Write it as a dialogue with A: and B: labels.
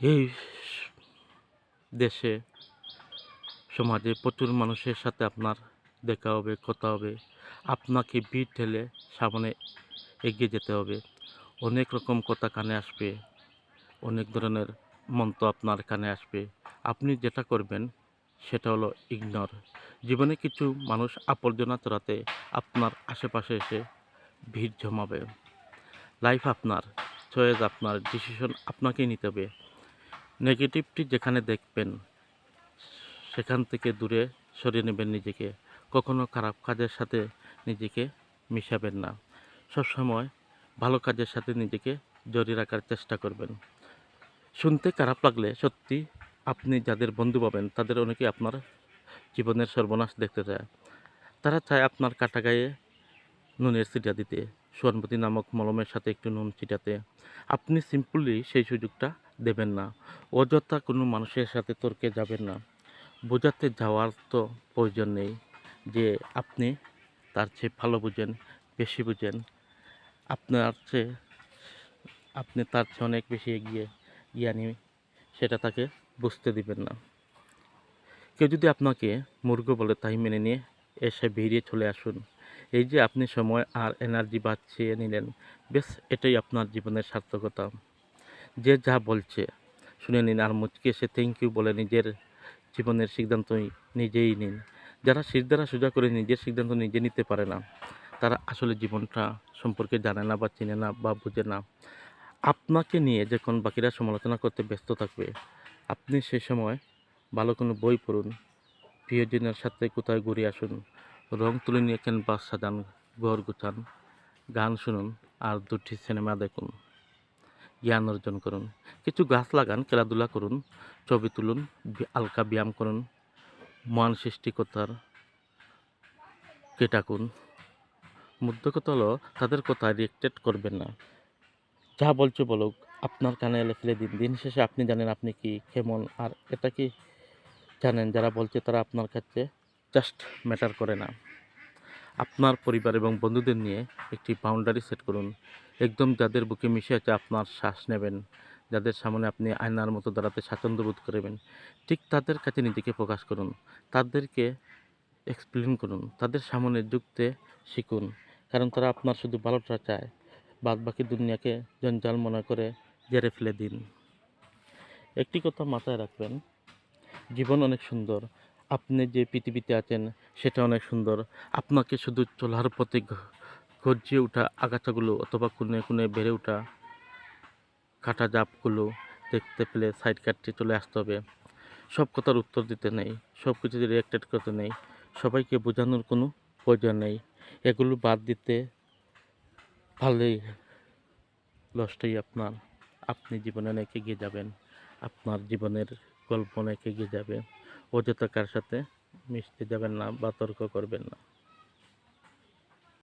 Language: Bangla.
A: এই দেশে, সমাজে প্রচুর মানুষের সাথে আপনার দেখা হবে, কথা হবে। আপনাকে ভিড় ঠেলে সামনে এগিয়ে যেতে হবে। অনেক রকম কথা কানে আসবে, অনেক ধরনের মন্ত্র আপনার কানে আসবে। আপনি যেটা করবেন, সেটা হলো ইগনোর জীবনে কিছু মানুষ আবর্জনা চড়াতে আপনার আশেপাশে এসে ভিড় জমাবে। লাইফ আপনার চয়েস আপনার ডিসিশন আপনাকেই নিতে হবে। নেগেটিভটি যেখানে দেখবেন, সেখান থেকে দূরে সরিয়ে নেবেন নিজেকে। কখনো খারাপ কাজের সাথে নিজেকে মিশাবেন না। সবসময় ভালো কাজের সাথে নিজেকে জড়িয়ে রাখার চেষ্টা করবেন। শুনতে খারাপ লাগলে সত্যি আপনি যাদের বন্ধু পাবেন, তাদের অনেকে আপনার জীবনের সর্বনাশ দেখতে চায়। তারা চায় আপনার কাটা গায়ে নুনের ছিটা দিতে, সোয়ানপতি নামক মলমের সাথে একটু নুন ছিটাতে। আপনি সিম্পলি সেই সুযোগটা দেবেন না। অযথা কোনো মানুষের সাথে তর্কে যাবেন না। বোঝাতে যাওয়ার তো প্রয়োজন নেই যে আপনি তার চেয়ে ভালো বুঝেন, বেশি বুঝেন। আপনার চেয়ে আপনি তার চেয়ে অনেক বেশি এগিয়ে, জ্ঞানী, সেটা তাকে বুঝতে দিবেন না। কেউ যদি আপনাকে মূর্খ বলে তাই মেনে নিয়ে এসে বেরিয়ে চলে আসুন। এই যে আপনি সময় আর এনার্জি বাঁচিয়ে নিলেন, বেশ এটাই আপনার জীবনের সার্থকতা। যে যা বলছে, শুনে নিন আর মুচকে এসে থ্যাংক ইউ বলে নিজের জীবনের সিদ্ধান্ত নিজেই নিন। যারা সিদ্ধারা সোজা করে নিজের সিদ্ধান্ত নিজে নিতে পারে না, তারা আসলে জীবনটা সম্পর্কে জানে না বা চিনে না বা বুঝে না। আপনাকে নিয়ে যখন বাকিরা সমালোচনা করতে ব্যস্ত থাকবে, আপনি সে সময় ভালো কোনো বই পড়ুন, প্রিয়জনের সাথে কোথায় ঘুরে আসুন, রং তুলে নিয়ে ক্যানভাস সাজান, ঘর গুছান, গান শুনুন আর দুটি সিনেমা দেখুন। জ্ঞান অর্জন করুন। কিছু গাছ লাগান, খেলাধুলা করুন, ছবি তুলুন হালকা ব্যায়াম করুন মহান সৃষ্টিকর্তার কেটাকুন মুদ্র কথা হলো, তাদের কথা রিয়েক্টেড করবেন না। যা বলছো বলুক, আপনার কানে এলে ফেলে দিন দিন শেষে আপনি জানেন আপনি কি কেমন, আর এটা কি জানেন? যারা বলছে তারা আপনার কাছে জাস্ট ম্যাটার করে না। আপনার পরিবার এবং বন্ধুদের নিয়ে একটি বাউন্ডারি সেট করুন। একদম যাদের বুকে মিশে আছে, আপনার শ্বাস নেবেন। যাদের সামনে আপনি আয়নার মতো দাঁড়াতে স্বাচ্ছন্দ্য বোধ করবেন, ঠিক তাদের কাছে নিজেকে প্রকাশ করুন। তাদেরকে এক্সপ্লেন করুন। তাদের সামনে যুক্তে শিখুন। কারণ তারা আপনার শুধু ভালোটা চায় বাদ বাকি দুনিয়াকে জঞ্জাল মনে করে জেরে ফেলে দিন। একটি কথা মাথায় রাখবেন, জীবন অনেক সুন্দর। আপনি যে পৃথিবীতে আছেন, সেটা অনেক সুন্দর। আপনাকে শুধু চলার পথে গর্জিয়ে ওঠা আগাছাগুলো অথবা কোনে কোনে বেড়ে ওঠা কাটা জাপগুলো দেখতে পেলে সাইড কাটতে চলে আসতে হবে। সব কথার উত্তর দিতে নেই সব কিছু রিয়াক্টেড করতে নেই, সবাইকে বোঝানোর কোনো প্রয়োজন নেই। এগুলো বাদ দিতে পারলেই লসটাই আপনার। আপনি জীবনে অনেক এগিয়ে যাবেন, আপনার জীবনের গল্প অনেক এগিয়ে যাবে। অযথা কার সাথে মিশতে যাবেন না বা তর্ক করবেন না।